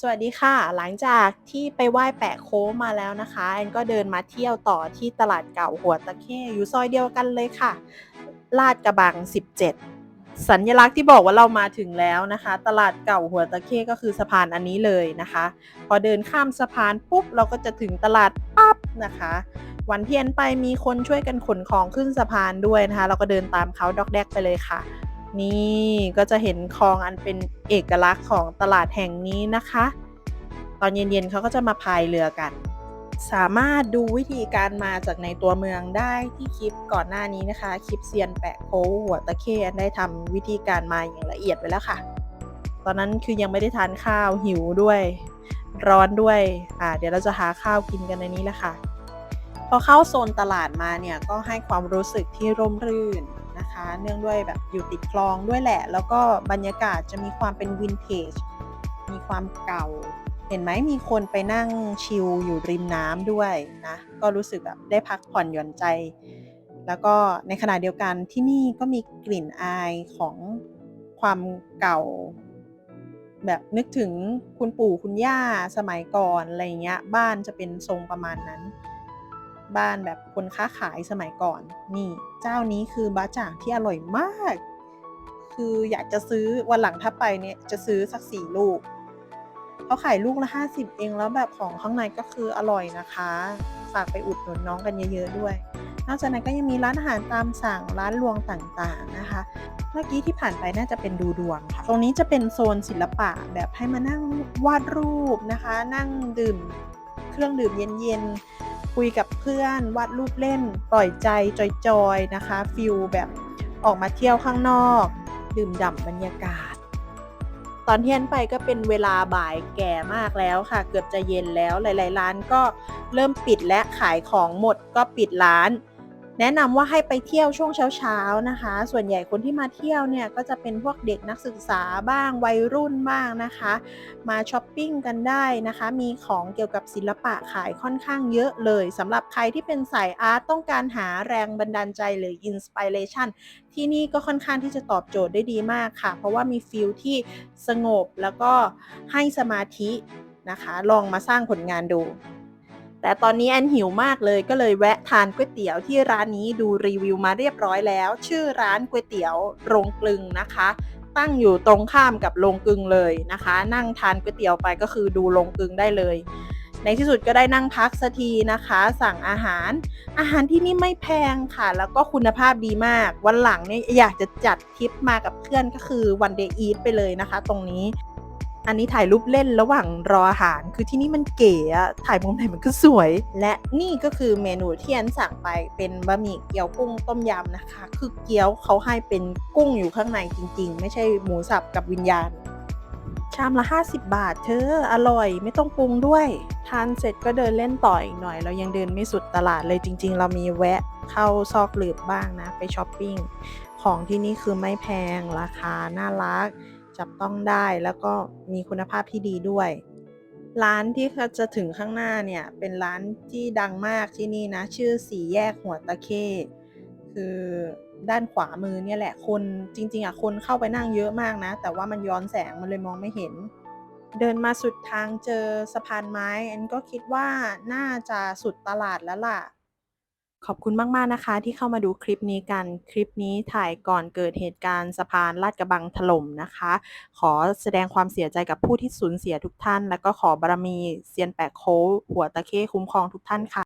สวัสดีค่ะ หลังจากที่ไปไหว้แปะโค้งมาแล้วนะคะแอนก็เดินมาเที่ยวต่อที่ตลาดเก่าหัวตะเข้อยู่ซอยเดียวกันเลยค่ะ ลาดกระบัง 17 สัญลักษณ์ที่บอกว่าเรามาถึงแล้วนะคะ ตลาดเก่าหัวตะเข้ก็คือสะพานอันนี้เลยนะคะ พอเดินข้ามสะพานปุ๊บเราก็จะถึงตลาดปั๊บนะคะ วันเที่แอนไปมีคนช่วยกันขนของขึ้นสะพานด้วยนะคะ เราก็เดินตามเขาดอกแดกไปเลยค่ะ นี่ก็จะเห็นคลองอันเป็นเอกลักษณ์ของตลาดแห่งนี้นะคะ ตอนเย็นๆเขาก็จะมาพายเรือกัน สามารถดูวิธีการมาจากในตัวเมืองได้ที่คลิปก่อนหน้านี้นะคะ คลิปเซียนแปะโคหัวตะเข้ได้ทำวิธีการมาอย่างละเอียดไว้แล้วค่ะ ตอนนั้นคือยังไม่ได้ทานข้าวหิวด้วย ร้อนด้วยอ่าเดี๋ยวเราจะหาข้าวกินกันในนี้แหละค่ะพอเข้าโซนตลาดมาเนี่ยก็ให้ความรู้สึกที่ร่มรื่น นะคะ เนื่องด้วยแบบอยู่ติดคลองด้วยแหละ แล้วก็บรรยากาศจะมีความเป็นวินเทจ มีความเก่า เห็นไหมมีคนไปนั่งชิลอยู่ริมน้ำด้วยนะ ก็รู้สึกแบบได้พักผ่อนหย่อนใจ แล้วก็ในขณะเดียวกันที่นี่ก็มีกลิ่นอายของความเก่า แบบนึกถึงคุณปู่คุณย่าสมัยก่อนอะไรเงี้ย บ้านจะเป็นทรงประมาณนั้น บ้านแบบคนค้าขายสมัยก่อน นี่ เจ้านี้คือบะจ่างที่อร่อยมาก คืออยากจะซื้อวันหลังถ้าไปเนี่ยจะซื้อสักสี่ลูกเขาขายลูกละ50เองแล้วแบบของข้างในก็คืออร่อยนะคะฝากไปอุดหนุนน้องกันเยอะๆด้วย นอกจากนั้นก็ยังมีร้านอาหารตามสั่งร้านรวงต่างๆนะคะ เมื่อกี้ที่ผ่านไปน่าจะเป็นดูดวงค่ะ ตรงนี้จะเป็นโซนศิลปะแบบให้มานั่งวาดรูปนะคะ นั่งดื่มเครื่องดื่มเย็นๆ คุยกับเพื่อนวาดรูปเล่น ปล่อยใจจอยๆนะคะฟิลแบบออกมาเที่ยวข้างนอก ดื่มด่ำบรรยากาศ ตอนเที่ยนไปก็เป็นเวลาบ่ายแก่มากแล้วค่ะ เกือบจะเย็นแล้วหลาย ๆ ร้านก็เริ่มปิดและขายของหมดก็ปิดร้าน แนะนำว่าให้ไปเที่ยวช่วงเช้าๆนะคะ ส่วนใหญ่คนที่มาเที่ยวเนี่ยก็จะเป็นพวกเด็กนักศึกษาบ้างวัยรุ่นบ้างนะคะ มาช้อปปิ้งกันได้นะคะ มีของเกี่ยวกับศิลปะขายค่อนข้างเยอะเลยสำหรับใครที่เป็นสายอาร์ตต้องการหาแรงบันดาลใจหรืออินสปิเรชันที่นี่ก็ค่อนข้างที่จะตอบโจทย์ได้ดีมากค่ะ เพราะว่ามีฟิลที่สงบแล้วก็ให้สมาธินะคะ ลองมาสร้างผลงานดู แต่ตอนนี้แอนหิวมากเลยก็เลยแวะทานก๋วยเตี๋ยวที่ร้านนี้ดูรีวิวมาเรียบร้อยแล้ว ชื่อร้านก๋วยเตี๋ยวโรงกลึงนะคะ ตั้งอยู่ตรงข้ามกับโรงกลึงเลยนะคะ นั่งทานก๋วยเตี๋ยวไปก็คือดูโรงกลึงได้เลย ในที่สุดก็ได้นั่งพักสักทีนะคะ สั่งอาหาร อาหารที่นี่ไม่แพงค่ะ แล้วก็คุณภาพดีมาก วันหลังเนี่ยอยากจะจัดทริปมากับเพื่อนก็คือวันเดย์อีทไปเลยนะคะ ตรงนี้ อันนี้ถ่ายรูปเล่นระหว่างรออาหาร คือที่นี่มันเก๋อะถ่ายมุมไหนมันก็สวย และนี่ก็คือเมนูที่แอนสั่งไปเป็นบะหมี่เกี๊ยวกุ้งต้มยำนะคะ คือเกี๊ยวเขาให้เป็นกุ้งอยู่ข้างในจริง ๆ ไม่ใช่หมูสับกับวิญญาณ ชามละ 50 บาทเธออร่อยไม่ต้องปรุงด้วย ทานเสร็จก็เดินเล่นต่ออีกหน่อย เรายังเดินไม่สุดตลาดเลยจริง ๆ เรามีแวะเข้าซอกหลืบบ้างนะ ไปช้อปปิ้งของที่นี่คือไม่แพงราคาน่ารัก จับต้องได้แล้วก็มีคุณภาพที่ดีด้วย ร้านที่จะถึงข้างหน้าเนี่ยเป็นร้านที่ดังมากที่นี่นะ ชื่อสีแยกหัวตะเข้คือด้านขวามือเนี่ยแหละคนจริง ๆอะคนเข้าไปนั่งเยอะมากนะ แต่ว่ามันย้อนแสงมันเลยมองไม่เห็น เดินมาสุดทางเจอสะพานไม้อันก็คิดว่าน่าจะสุดตลาดแล้วล่ะ ขอบคุณมาก ๆ นะคะ ที่เข้ามาดูคลิปนี้กัน คลิปนี้ถ่ายก่อนเกิดเหตุการณ์สะพานลาดกระบังถล่มนะคะ ขอแสดงความเสียใจกับผู้ที่สูญเสียทุกท่าน และก็ขอบารมีเซียนแปะโค้หัวตะเข้คุ้มครองทุกท่านค่ะ